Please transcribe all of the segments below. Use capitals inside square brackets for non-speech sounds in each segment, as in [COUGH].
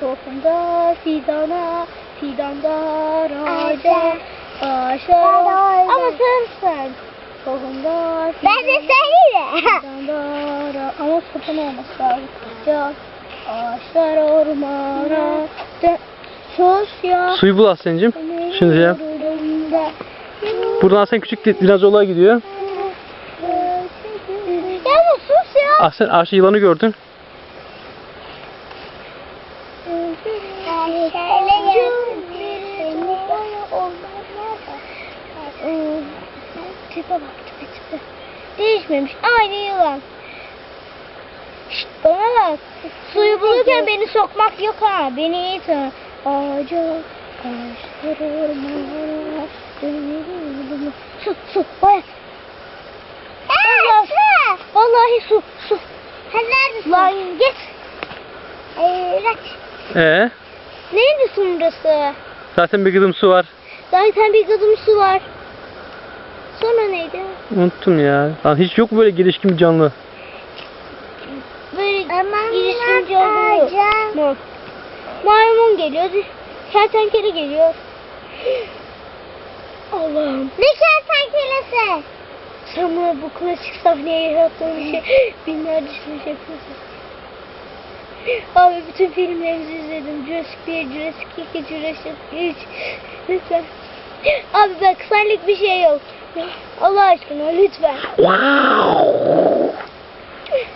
Tohumda fidana, fidanda ağaca, ağaçlar Ama sen sen. Tohumda Ben de fidana, söyleyeyim. [LAUGHS] fidanda ara- Ama sopun olması lazım. Ya ağaçlar ormana, de, sus ya. Suyu bul Aslen'cim. Şimdi ya. Buradan Aslen küçük di- dinozorluğa gidiyor. Ya ama sus ya. Aslen ağaçta yılanı gördün. Tipe bak tipe tipe. Değişmemiş. Aynı yılan. Şşt bana bak. Suyu bulurken beni sokmak yok ha. Beni iyi tanı. Ağaca, ağaçlar ormana. dönüyorum. Su, su, baya. Vallahi, vallahi su, su. Sen neredesin? Lan git. Evet. Ee, Neydi sonrası? zaten bir gıdım su var. Zaten bir kadın su var. Sonra neydi? Unuttum ya. Lan hiç yok mu böyle gelişkin bir canlı? Böyle Aman girişimci ağaca. Mu? Maymun geliyor. Kertenkele geliyor. Allah'ım. Ne kertenkelesi? Sen bana bu klasik sahneye yarattığın bir şey binlerce şey yapıyorsun. Abi bütün filmlerinizi izledim. Jurassic 1, Jurassic 2, Jurassic 3. Lütfen. Abi bak senlik bir şey yok. Allah aşkına lütfen.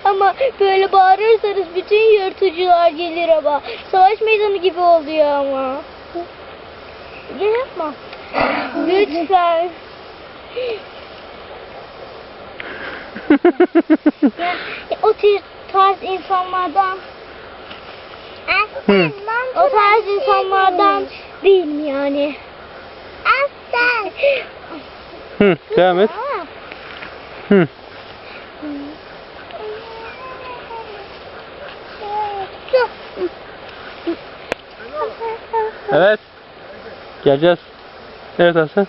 Ama böyle bağırırsanız bütün yırtıcılar gelir ama. Savaş meydanı gibi oluyor ama. Ya yapma. Lütfen. Ya, o tarz insanlardan Hı. o tarz insanlardan değilim yani. Aslan. [LAUGHS] Hı, devam et. Hı. Evet. Geleceğiz. Evet Aslen.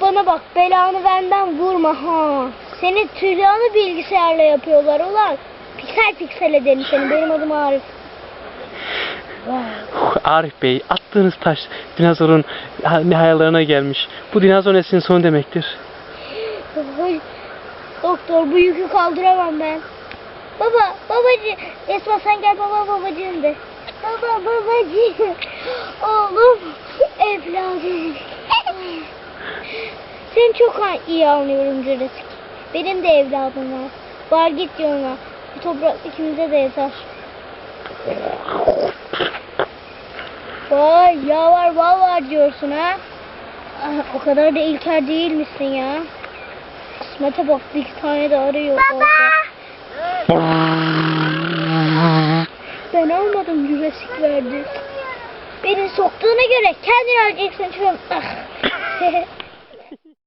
Bana bak belanı benden vurma ha. Seni tüylerini bilgisayarla yapıyorlar ulan. Piksel piksel edelim seni. Benim adım Arif. Arif Bey, attığınız taş dinozorun ha- nihayalarına gelmiş. Bu dinozor neslinin sonu demektir. Doktor bu yükü kaldıramam ben. Baba, babacı. Esma sen gel baba babacığım de. Baba babacığım. Oğlum, evladım. Seni çok iyi anlıyorum Jurassic. Benim de evladım var. Var git yoluna. Bu toprak ikimize de yeter. Vay ya var var diyorsun ha. Ah, O kadar da ilker değil misin ya? Kısmete bak bir tane de arıyor. Baba. Ben almadım Jurassic verdi. Beni soktuğuna göre kendin öleceksin. Ah. [LAUGHS]